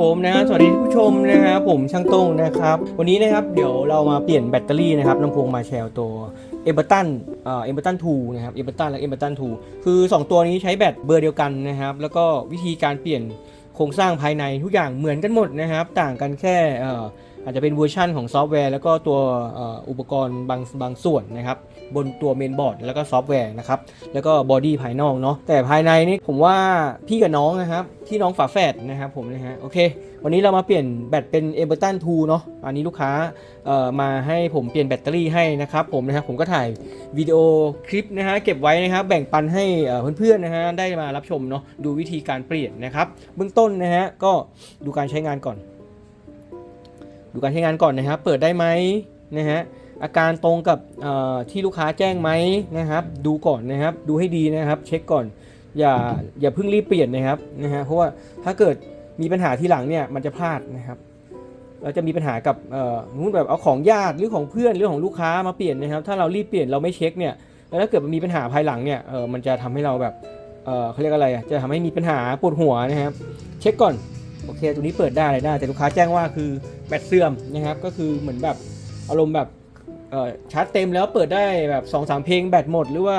ผมนะฮะสวัสดีผู้ชมนะครับผมช่างต้งนะครับ วันนี้นะครับเดี๋ยวเรามาเปลี่ยนแบตเตอรี่นะครับลำโพงมาแชลตัวเอเบอร์ตันเอเบอร์ตันทูนะครับเอเบอร์ตันและเอเบอร์ตันทูคือ 2 ตัวนี้ใช้แบตเบอร์เดียวกันนะครับ แล้วก็วิธีการเปลี่ยนโครงสร้างภายในทุกอย่างเหมือนกันหมดนะครับ ต่างกันแค่อาจจะเป็นเวอร์ชันของซอฟต์แวร์ แล้วก็ตัวอุปกรณ์บางบางส่วนนะครับ บนตัวเมนบอร์ดแล้วก็ซอฟต์แวร์นะครับแล้วก็บอดี้ภายนอกเนาะแต่ภายในนี่ผมว่าพี่กับน้องนะครับที่น้องฝาแฝดนะครับผมนะฮะโอเค วันนี้เรามาเปลี่ยนแบตเป็น e v e r t o n 2เนาะอันนี้ลูกค้าเอ่อมาให้ผมเปลี่ยนแบตเตอรี่ให้นะครับผมนะครับผมก็ถ่ายวิดีโอคลิปนะฮะเก็บไว้นะครับแบ่งปันให้เพื่อนๆนะฮะได้มารับชมเนาะดูวิธีการเปลี่ยนนะครับเบื้องต้นนะฮะก็ดูการใช้งานก่อน ดูการใช้งานก่อนนะครับเปิดได้ไหมนะฮะ อาการตรงกับที่ลูกค้าแจ้งไหมนะครับ ดูก่อนนะครับ ดูให้ดีนะครับ เช็คก่อน อย่าอย่าเพิ่งรีบเปลี่ยนนะครับนะฮะเพราะว่าถ้าเกิดมีปัญหาทีหลังเนี่ยมันจะพลาดนะครับเราจะมีปัญหากับเอ่อนู้นแบบเอาของญาติหรือของเพื่อนหรือของลูกค้ามาเปลี่ยนนะครับ ถ้าเรารีบเปลี่ยนเราไม่เช็คเนี่ยแล้วถ้าเกิดมันมีปัญหาภายหลังเนี่ยเออมันจะทำให้เราแบบเออเขาเรียกอะไรอะจะทำให้มีปัญหาปวดหัวนะครับ เช็คก่อนโอเคตัวนี้เปิดได้อะไรได้ แต่ลูกค้าแจ้งว่าคือแบตเสื่อมนะครับ ก็คือเหมือนแบบอารมณ์แบบ ชาร์จเต็มแล้วเปิดได้แบบ2อสเพลงแบตหมด หรือว่า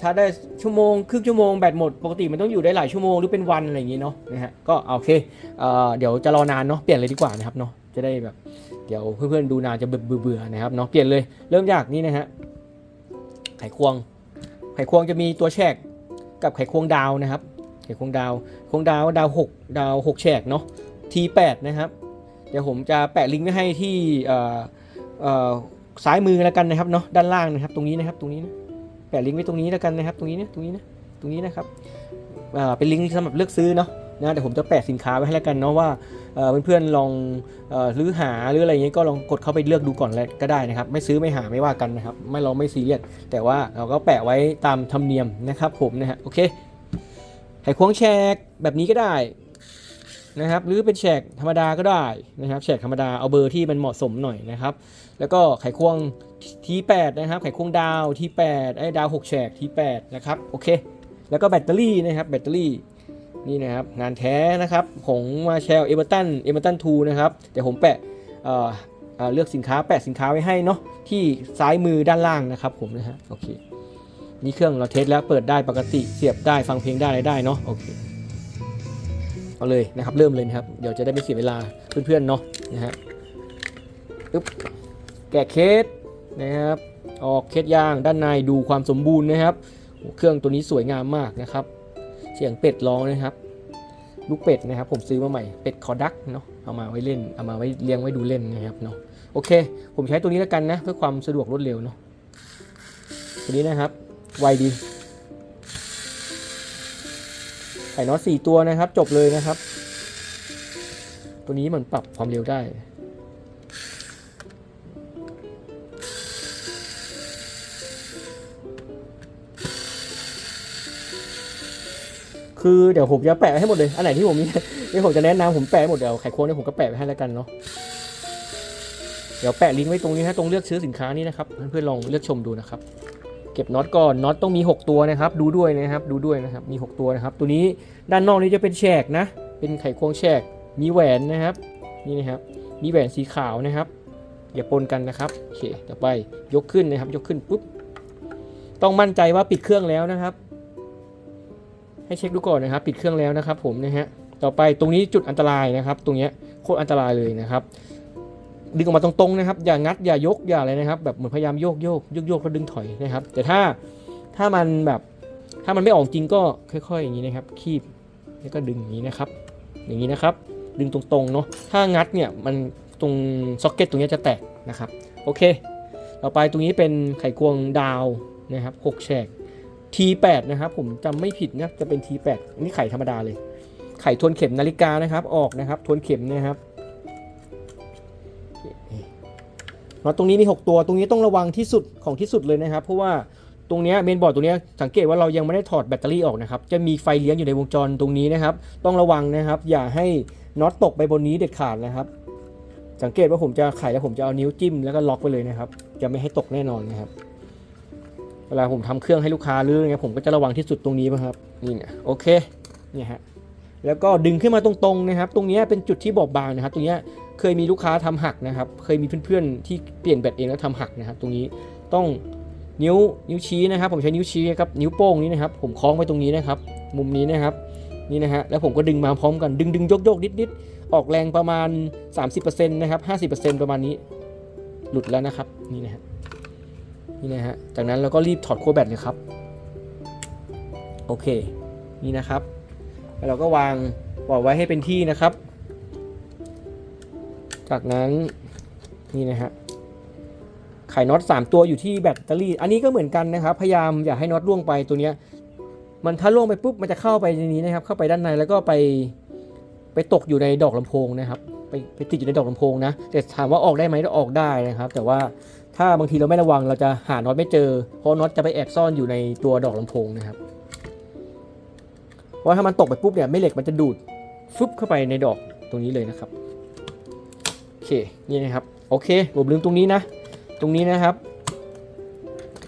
ชาร์จได้ชั่วโมงครึ่งชั่วโมงแบตหมด ปกติมันต้องอยู่ได้หลายชั่วโมงหรือเป็นวันอะไรอย่างงี้เนาะนะฮะก็โอเคเอเดี๋ยวจะรอนานเนาะเปลี่ยนเลยดีกว่านะครับเนาะจะได้แบบเดี๋ยวเพื่อนๆดูนานจะเบื่อเบื่อๆนะครับเนาะเปลี่ยนเลยเริ่มจากนี่นะฮะไขควง ไขควงจะมีตัวแฉกกับไขควงดาวนะครับ ไขควงดาวควงดาวดาว 6 ดาว 6แฉกเนาะ T8 นะครับ เดี๋ยวผมจะแปะลิงก์ไว้ให้ที่เอ่อเอ่อ ซ้ายมือแล้วกันนะครับเนาะด้านล่างนะครับ ตรงนี้นะครับ ตรงนี้นะแปะลิงก์ไว้ตรงนี้แล้วกันนะครับ ตรงนี้นะตรงนี้นะตรงนี้นะครับเป็นลิงก์สำหรับเลือกซื้อเนาะนะเดี๋ยวผมจะแปะสินค้าไว้ให้แล้วกันเนาะว่าเพื่อนๆลองเอ่อรื้อหาหรืออะไรอย่างเงี้ยก็ลองกดเข้าไปเลือกดูก่อนเลยก็ได้นะครับ ไม่ซื้อไม่หาไม่ว่ากันนะครับ ไม่เราไม่ซีเรียสแต่ว่าเราก็แปะไว้ตามธรรมเนียมนะครับผมนะฮะโอเคไขควงแชกแบบนี้ก็ได้ นะครับ หรือเป็นแฉกธรรมดาก็ได้นะครับแฉกธรรมดาเอาเบอร์ที่มันเหมาะสมหน่อยนะครับ แล้วก็ไขควงที8นะครับ ไขควงดาวที8ไอ้ดาว6แฉกที8นะครับโอเค แล้วก็แบตเตอรี่นะครับแบตเตอรี่นี่นะครับงานแท้นะครับของมาแชลเอเบอร์ตันเอเบอร์ตันทูนะครับเดี๋ยวผมแปะเเอ่อเลือกสินค้าแปะสินค้าไว้ให้เนาะที่ซ้ายมือด้านล่างนะครับผมนะฮะโอเคนี่เครื่องเราเทสแล้วเปิดได้ปกติเสียบได้ฟังเพลงได้อะไรได้เนาะโอเค เอาเลยนะครับเริ่มเลยนะครับเดี๋ยวจะได้ไม่เสียเวลาเพื่อนๆเนาะนะฮะปึ๊บแกะเคสนะครับออกเคสยางด้านในดูความสมบูรณ์นะครับ เครื่องตัวนี้สวยงามมากนะครับ เสียงเป็ดร้องนะครับ ลูกเป็ดนะครับ ผมซื้อมาใหม่เป็ดคอดักเนาะเอามาไว้เล่นเอามาไว้เลี้ยงไว้ดูเล่นนะครับเนาะโอเค ผมใช้ตัวนี้แล้วกันนะ เพื่อความสะดวกรวดเร็วเนาะตัวนี้นะครับ ไวดี ไข่น็อตสี่ตัวนะครับ จบเลยนะครับ ตัวนี้มันปรับความเร็วได้คือเดี๋ยวผมจะแปะให้หมดเลย อันไหนที่ผมมีที่ผมจะแนะนำผมแปะให้หมดเดี๋ยวไขควงเนี่ยผมก็แปะไว้ให้แล้วกันเนาะ เดี๋ยวแปะลิงก์ไว้ตรงนี้นะตรงเลือกซื้อสินค้านี่นะครับ เพื่อนๆลองเลือกชมดูนะครับ เก็บน็อตก่อนน็อตต้องมี 6 ตัวนะครับ ดูด้วยนะครับดูด้วยนะครับมี 6 ตัวนะครับ ตัวนี้ด้านนอกนี้จะเป็นแฉกนะ เป็นไขควงแฉกมีแหวนนะครับนี่นะครับ มีแหวนสีขาวนะครับ อย่าปนกันนะครับโอเคต่อไปยกขึ้นนะครับ ยกขึ้นปุ๊บต้องมั่นใจว่าปิดเครื่องแล้วนะครับ ให้เช็คดูก่อนนะครับ ปิดเครื่องแล้วนะครับ ผมนะฮะต่อไปตรงนี้จุดอันตรายนะครับ ตรงเนี้ยโคตรอันตรายเลยนะครับ ดึงออกมาตรงๆนะครับ อย่างัดอย่ายกอย่าอะไรนะครับ แบบเหมือนพยายามโยกโยกโยกโยกแล้วดึงถอยนะครับ แต่ถ้าถ้ามันแบบถ้ามันไม่ออกจริงก็ค่อย ๆ อย่างนี้นะครับ คีบแล้วก็ดึงอย่างนี้นะครับ อย่างนี้นะครับ ดึงตรงๆเนาะถ้างัดเนี่ยมันตรงซ็อกเก็ตตรงนี้จะแตกนะครับ โอเค ต่อไปตรงนี้เป็นไขควงดาวนะครับ6แฉก T8 นะครับ ผมจำไม่ผิดนะจะเป็น T8 นนี้ไข่ธรรมดาเลย ไข่ทวนเข็มนาฬิกานะครับ ออกนะครับ ทวนเข็มนะครับ น็อตตรงนี้มี 6 ตัวตรงนี้ต้องระวังที่สุดของที่สุดเลยนะครับ เพราะว่าตรงนี้เมนบอร์ดตรงนี้สังเกตว่าเรายังไม่ได้ถอดแบตเตอรี่ออกนะครับ จะมีไฟเลี้ยงอยู่ในวงจรตรงนี้นะครับ ต้องระวังนะครับ อย่าให้น็อตตกไปบนนี้เด็ดขาดนะครับ สังเกตว่าผมจะไขแล้วผมจะเอานิ้วจิ้มแล้วก็ล็อกไปเลยนะครับ จะไม่ให้ตกแน่นอนนะครับ เวลาผมทำเครื่องให้ลูกค้าหรือไงผมก็จะระวังที่สุดตรงนี้นะครับ นี่เนี่ยโอเค เนี่ยฮะ แล้วก็ดึงขึ้นมาตรงๆนะครับ ตรงนี้เป็นจุดที่บอบบางนะครับ ตรงนี้ เคยมีลูกค้าทำหักนะครับ เคยมีเพื่อนๆที่เปลี่ยนแบตเองแล้วทำหักนะครับ ตรงนี้ต้องนิ้วนิ้วชี้นะครับ ผมใช้นิ้วชี้ครับนิ้วโป้งนี้นะครับ ผมคล้องไว้ตรงนี้นะครับ มุมนี้นะครับนี่นะฮะแล้วผมก็ดึงมาพร้อมกันดึงดึงยกยกนิดนิดๆออกแรงประมาณ 30%นะครับ50%ประมาณนี้ หลุดแล้วนะครับนี่นะฮะนี่นะฮะจากนั้นเราก็รีบถอดขั้วแบตเลยครับโอเคนี่นะครับแล้วเราก็วางปล่อยไว้ให้เป็นที่นะครับ จากนั้นนี่นะฮะไขน็อต3 ตัวอยู่ที่แบตเตอรี่ อันนี้ก็เหมือนกันนะครับ พยายามอย่าให้น็อตล่วงไปตัวเนี้ย มันถ้าล่วงไปปุ๊บมันจะเข้าไปในนี้นะครับ เข้าไปด้านในแล้วก็ไปไปตกอยู่ในดอกลำโพงนะครับ ไปไปติดอยู่ในดอกลำโพงนะ แต่ถามว่าออกได้ไหมก็ออกได้นะครับ แต่ว่าถ้าบางทีเราไม่ระวังเราจะหาน็อตไม่เจอ เพราะน็อตจะไปแอบซ่อนอยู่ในตัวดอกลำโพงนะครับ เพราะถ้ามันตกไปปุ๊บเนี่ยแม่เหล็กมันจะดูดฟึบเข้าไปในดอกตรงนี้เลยนะครับ เคนี่นะครับโอเคผมลืมตรงนี้นะ ตรงนี้นะครับ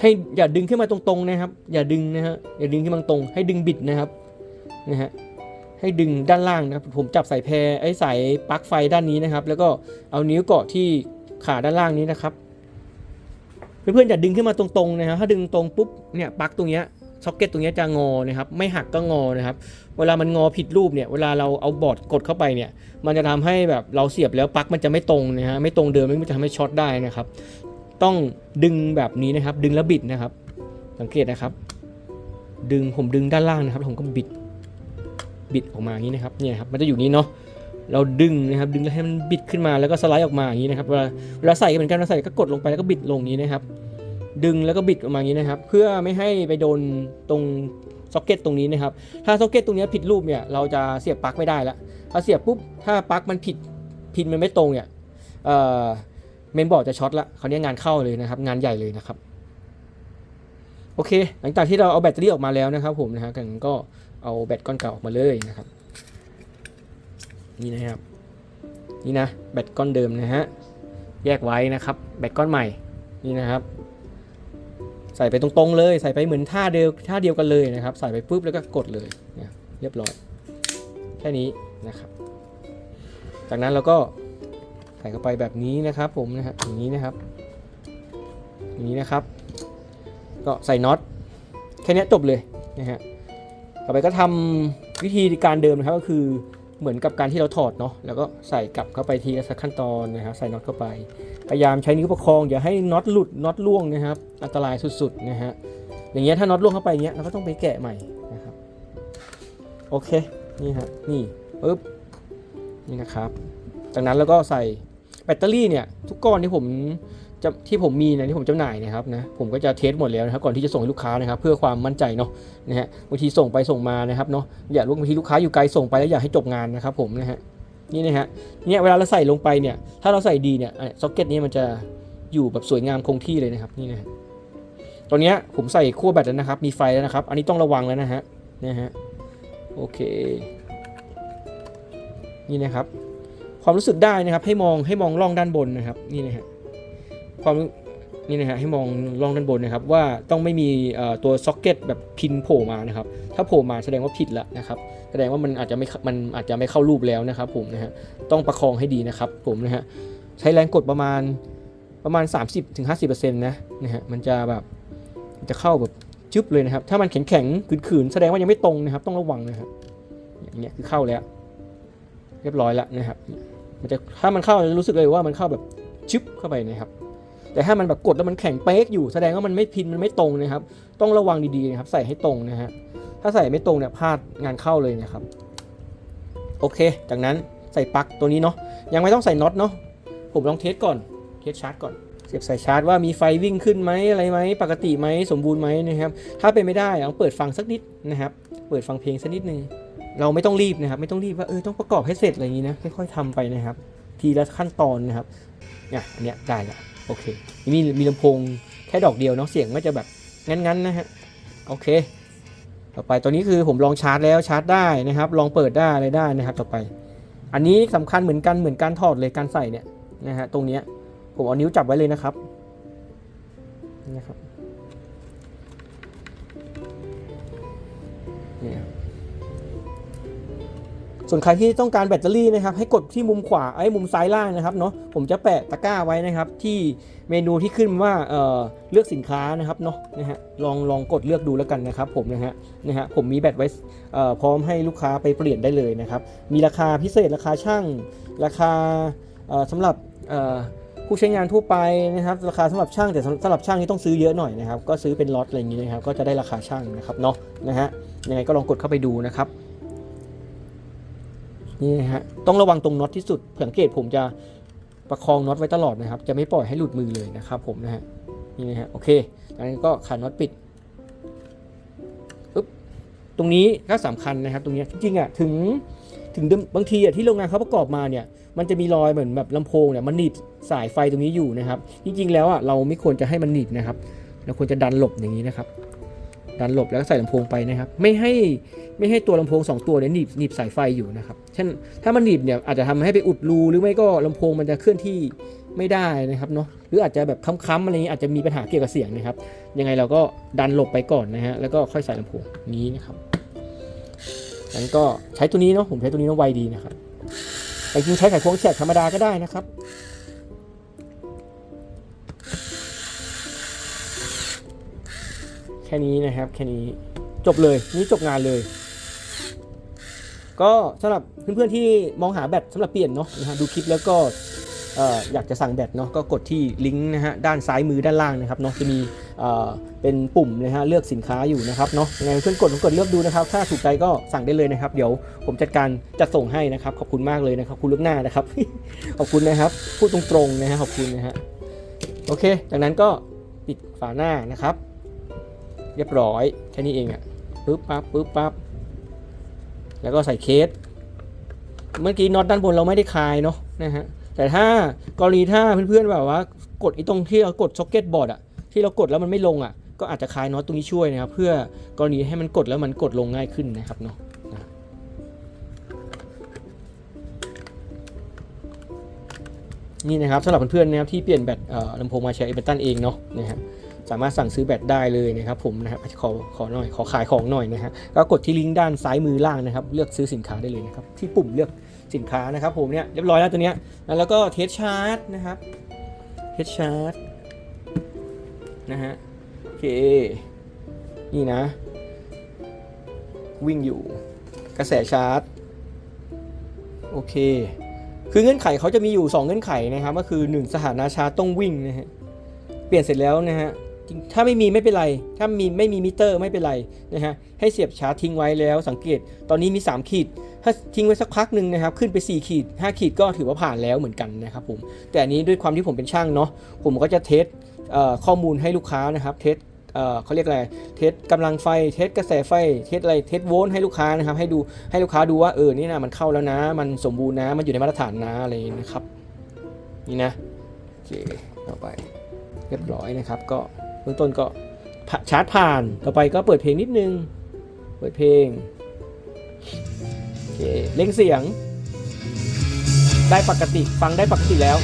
ให้อย่าดึงขึ้นมาตรงๆนะครับ อย่าดึงนะฮะอย่าดึงขึ้นมาตรง ให้ดึงบิดนะครับนะฮะให้ดึงด้านล่างนะครับผมจับสายแพรไอ้สายปลั๊กไฟด้านนี้นะครับ แล้วก็เอานิ้วเกาะที่ขาด้านล่างนี้นะครับเพื่อนๆอย่าดึงขึ้นมาตรงๆนะครับถ้าดึงตรงปุ๊บเนี่ยปลั๊กตรงเนี้ย ซ็อกเก็ตตรงนี้จะงอนะครับไม่หักก็งอนะครับเวลามันงอผิดรูปเนี่ยเวลาเราเอาบอร์ดกดเข้าไปเนี่ยมันจะทำให้แบบเราเสียบแล้วปลั๊กมันจะไม่ตรงนะฮะไม่ตรงเดิมมันจะทำให้ช็อตได้นะครับ ต้องดึงแบบนี้นะครับ ดึงแล้วบิดนะครับ สังเกตนะครับ ดึงผมดึงด้านล่างนะครับ ผมก็บิดบิดออกมาอย่างนี้นะครับเนี่ยครับมันจะอยู่นี้เนาะเราดึงนะครับดึงแล้วให้มันบิดขึ้นมาแล้วก็สไลด์ออกมาอย่างนี้นะครับเวลาเวลาใส่เหมือนกันเวลาใส่ก็กดลงไปแล้วก็บิดลงนี้นะครับ ดึงแล้วก็บิดออกมาอย่างนี้นะครับ เพื่อไม่ให้ไปโดนตรงซ็อกเก็ตตรงนี้นะครับ ถ้าซ็อกเก็ตตรงนี้ผิดรูปเนี่ยเราจะเสียบปลั๊กไม่ได้ละถ้าเสียบปุ๊บถ้าปลั๊กมันผิดพินมันไม่ตรงเนี่ยเอ่อเมนบอร์ดจะช็อตละคราวนี้งานเข้าเลยนะครับ งานใหญ่เลยนะครับ โอเค หลังจากที่เราเอาแบตเตอรี่ออกมาแล้วนะครับ ผมนะฮะกันก็เอาแบตก้อนเก่าออกมาเลยนะครับ นี่นะครับ นี่นะแบตก้อนเดิมนะฮะแยกไว้นะครับ แบตก้อนใหม่นี่นะครับ ใส่ไปตรงๆเลย ใส่ไปเหมือนท่าเดียวท่าเดียวกันเลยนะครับ ใส่ไปปุ๊บแล้วก็กดเลยเนี่ยเรียบร้อย แค่นี้นะครับ จากนั้นเราก็ใส่เข้าไปแบบนี้นะครับ ผมนะฮะอย่างนี้นะครับ อย่างนี้นะครับ ก็ใส่น็อตแค่นี้จบเลยนะฮะต่อไปก็ทำวิธีการเดิมนะครับก็คือ เหมือนกับการที่เราถอดเนาะแล้วก็ใส่กลับเข้าไปทีละสักขั้นตอนนะครับใส่น็อตเข้าไป พยายามใช้นิ้วประคองอย่าให้น็อตหลุดน็อตล่วงนะครับอันตรายสุดๆนะฮะอย่างเงี้ยถ้าน็อตล่วงเข้าไปเงี้ยเราก็ต้องไปแกะใหม่นะครับโอเคนี่ฮะนี่ปึ๊บนี่นะครับ จากนั้นแล้วก็ใส่แบตเตอรี่เนี่ยทุกก้อนที่ผม ที่ผมมีนะที่ผมจำหน่ายนะครับนะผมก็จะเทสหมดแล้วนะครับก่อนที่จะส่งให้ลูกค้านะครับ เพื่อความมั่นใจเนาะนะฮะบางทีส่งไปส่งมานะครับเนาะอย่าลูกบางทีลูกค้าอยู่ไกลส่งไปแล้วอยากให้จบงานนะครับผมนะฮะนี่นะฮะเนี่ยเวลาเราใส่ลงไปเนี่ยถ้าเราใส่ดีเนี่ยซ็อกเก็ตนี้มันจะอยู่แบบสวยงามคงที่เลยนะครับนี่นะตอนนี้ผมใส่ขั้วแบตแล้วนะครับ มีไฟแล้วนะครับ อันนี้ต้องระวังแล้วนะฮะนะฮะโอเค นี่นะครับ ความรู้สึกได้นะครับให้มองให้มองล่องด้านบนนะครับนี่นะฮะ ความนี่นะฮะให้มองล่องด้านบนนะครับว่าต้องไม่มีตัวซ็อกเก็ตแบบพินโผล่มานะครับถ้าโผล่มาแสดงว่าผิดแล้วนะครับแสดงว่ามันอาจจะไม่มันอาจจะไม่เข้ารูปแล้วนะครับผมนะฮะต้องประคองให้ดีนะครับผมนะฮะใช้แรงกดประมาณประมาณ 30-50%นะนะฮะมันจะแบบจะเข้าแบบจึ๊บเลยนะครับ ถ้ามันแข็งแข็งขืนๆแสดงว่ายังไม่ตรงนะครับ ต้องระวังนะครับอย่างเงี้ยคือเข้าแล้ว เรียบร้อยแล้วนะครับ มันจะถ้ามันเข้าจะรู้สึกเลยว่ามันเข้าแบบชึบเข้าไปนะครับ แต่ถ้ามันแบบกดแล้วมันแข็งเป๊กอยู่แสดงว่ามันไม่พินมันไม่ตรงนะครับ ต้องระวังดีๆนะครับ ใส่ให้ตรงนะฮะถ้าใส่ไม่ตรงเนี่ยพลาดงานเข้าเลยนะครับ โอเค จากนั้นใส่ปลั๊กตัวนี้เนาะยังไม่ต้องใส่น็อตเนาะผมลองเทสก่อนเทสชาร์จก่อนเสียบสายชาร์จว่ามีไฟวิ่งขึ้นไหมอะไรไหมปกติไหมสมบูรณ์ไหมนะครับ ถ้าเป็นไม่ได้ลองเปิดฟังสักนิดนะครับ เปิดฟังเพลงสักนิดนึงเราไม่ต้องรีบนะครับ ไม่ต้องรีบว่าเออต้องประกอบให้เสร็จอะไรอย่างนี้นะค่อยๆทำไปนะครับ ทีละขั้นตอนนะครับเนี่ยอันเนี้ยได้ละ โอเคมีมีลำโพงแค่ดอกเดียวเนาะเสียงก็จะแบบงั้นๆนะฮะโอเค ต่อไปตัวนี้คือผมลองชาร์จแล้วชาร์จได้นะครับ ลองเปิดได้อะไรได้นะครับ ต่อไป อันนี้สำคัญเหมือนกันเหมือนการถอดเลยการใส่เนี่ยนะฮะตรงเนี้ยผมเอานิ้วจับไว้เลยนะครับนะครับ ส่วนใครที่ต้องการแบตเตอรี่นะครับให้กดที่มุมขวาไอ้มุมซ้ายล่างนะครับเนาะผมจะแปะตะกร้าไว้นะครับที่เมนูที่ขึ้นว่าเเลือกสินค้านะครับเนาะนะฮะลองลองกดเลือกดูแล้วกันนะครับผมนะฮะนะฮะผมมีแบตไว้พร้อมให้ลูกค้าไปเปลี่ยนได้เลยนะครับมีราคาพิเศษราคาช่าง ราคาเอ่อสำหรับผู้ใช้งานทั่วไปนะครับราคาสำหรับช่างแต่สำสำหรับช่างนี่ต้องซื้อเยอะหน่อยนะครับก็ซื้อเป็นล็อตอะไรอย่างนี้นะครับก็จะได้ราคาช่างนะครับเนาะนะฮะยังไงก็ลองกดเข้าไปดูนะครับ นี่นะฮะต้องระวังตรงน็อตที่สุดสังเกตผมจะประคองน็อตไว้ตลอดนะครับ จะไม่ปล่อยให้หลุดมือเลยนะครับผมนะฮะนี่นะฮะโอเคอันนี้ก็ขาน็อตปิดปึ๊บตรงนี้ก็สำคัญนะครับ ตรงนี้จริงๆอะถึงถึงบางทีอะที่โรงงานเขาประกอบมาเนี่ย มันจะมีรอยเหมือนแบบลำโพงเนี่ยมันหนีบสายไฟตรงนี้อยู่นะครับ จริงๆแล้วอะเราไม่ควรจะให้มันหนีบนะครับเราควรจะดันหลบอย่างนี้นะครับ ดันหลบแล้วก็ใส่ลำโพงไปนะครับ ไม่ให้ไม่ให้ตัวลำโพงสองตัวเนี่ยหนีบหนีบสายไฟอยู่นะครับเช่นถ้ามันหนีบเนี่ยอาจจะทำให้ไปอุดรูหรือไม่ก็ลำโพงมันจะเคลื่อนที่ไม่ได้นะครับเนาะหรืออาจจะแบบค้ำๆอะไรนี้อาจจะมีปัญหาเกี่ยวกับเสียงนะครับ ยังไงเราก็ดันหลบไปก่อนนะฮะแล้วก็ค่อยใส่ลำโพงนี้นะครับงั้นก็ใช้ตัวนี้เนาะผมใช้ตัวนี้เนาะไวดีนะครับแต่จริงๆใช้ไขควงแฉกธรรมดาก็ได้นะครับ แค่นี้นะครับแค่นี้จบเลยนี่จบงานเลย ก็สำหรับเพื่อนๆที่มองหาแบตสำหรับเปลี่ยนเนาะนะฮะดูคลิปแล้วก็เอ่อยากจะสั่งแบตเนาะก็กดที่ลิงก์นะฮะด้านซ้ายมือด้านล่างนะครับเนาะจะมีเเป็นปุ่มนะฮะเลือกสินค้าอยู่นะครับเนาะยังไงเพื่อนกดกดเลือกดูนะครับ ถ้าถูกใจก็สั่งได้เลยนะครับ เดี๋ยวผมจัดการจัดส่งให้นะครับ ขอบคุณมากเลยนะครับคุณลูกหน้านะครับ ขอบคุณนะครับพูดตรงๆนะฮะขอบคุณนะฮะโอเค จากนั้นก็ปิดฝาหน้านะครับ เรียบร้อยแค่นี้เองอะ่ะปึ๊บปั๊บปึ๊บปั๊บแล้วก็ใส่เคส เมื่อกี้น็อตด้านบนเราไม่ได้คลายเนาะนะฮะแต่ถ้ากรณีถ้าเพื่อนๆแบบว่ากดอีตรงที่เรากดซ็อกเก็ตบอร์ดอะที่เรากดแล้วมันไม่ลงอะก็อาจจะคลายน็อตตรงนี้ช่วยนะครับ เพื่อกรณีให้มันกดแล้วมันกดลงง่ายขึ้นนะครับเนาะนี่นะครับสำหรับเพื่อนๆนะครับที่เปลี่ยนแบตเอ่อลำโพงมาใช้เอเบตันเองเนาะนะฮะ สามารถสั่งซื้อแบตได้เลยนะครับผมนะครับขอขอหน่อยขอขายของหน่อยนะฮะก็กดที่ลิงก์ด้านซ้ายมือล่างนะครับ เลือกซื้อสินค้าได้เลยนะครับที่ปุ่มเลือกสินค้านะครับผมเนี่ยเรียบร้อยแล้วตัวเนี้ยแล้วก็เทสชาร์จนะครับเทสชาร์จนะฮะโอเคนี่นะ วิ่งอยู่กระแสชาร์จโอเค คือเงื่อนไขเขาจะมีอยู่ 2 เงื่อนไขนะครับ ก็คือ 1 สถานะชาร์จต้องวิ่งนะฮะ เปลี่ยนเสร็จแล้วนะฮะ ถ้าไม่มีไม่เป็นไร ถ้ามีไม่มีมิเตอร์ไม่เป็นไรนะฮะ ให้เสียบชาร์จทิ้งไว้แล้วสังเกต ตอนนี้มี 3 ขีด ถ้าทิ้งไว้สักพักหนึ่งนะครับ ขึ้นไป 4 ขีด 5 ขีดก็ถือว่าผ่านแล้วเหมือนกันนะครับผม แต่อันนี้ด้วยความที่ผมเป็นช่างเนาะ ผมก็จะเทสข้อมูลให้ลูกค้านะครับ เทสเขาเรียกอะไร เทสกำลังไฟ เทสกระแสไฟ เทสอะไร เทสโวลต์ให้ลูกค้านะครับ ให้ดูให้ลูกค้าดูว่าเออ นี่นะมันเข้าแล้วนะ มันสมบูรณ์นะ มันอยู่ในมาตรฐานนะอะไรนะครับ นี่นะ โอเค ต่อไป เรียบร้อยนะครับ ก็ บื้องต้นก็ชาร์จผ่าน ต่อไปก็เปิดเพลงนิดนึง เปิดเพลงโอเคเล่งเสียง ได้ปกติ ฟังได้ปกติแล้ว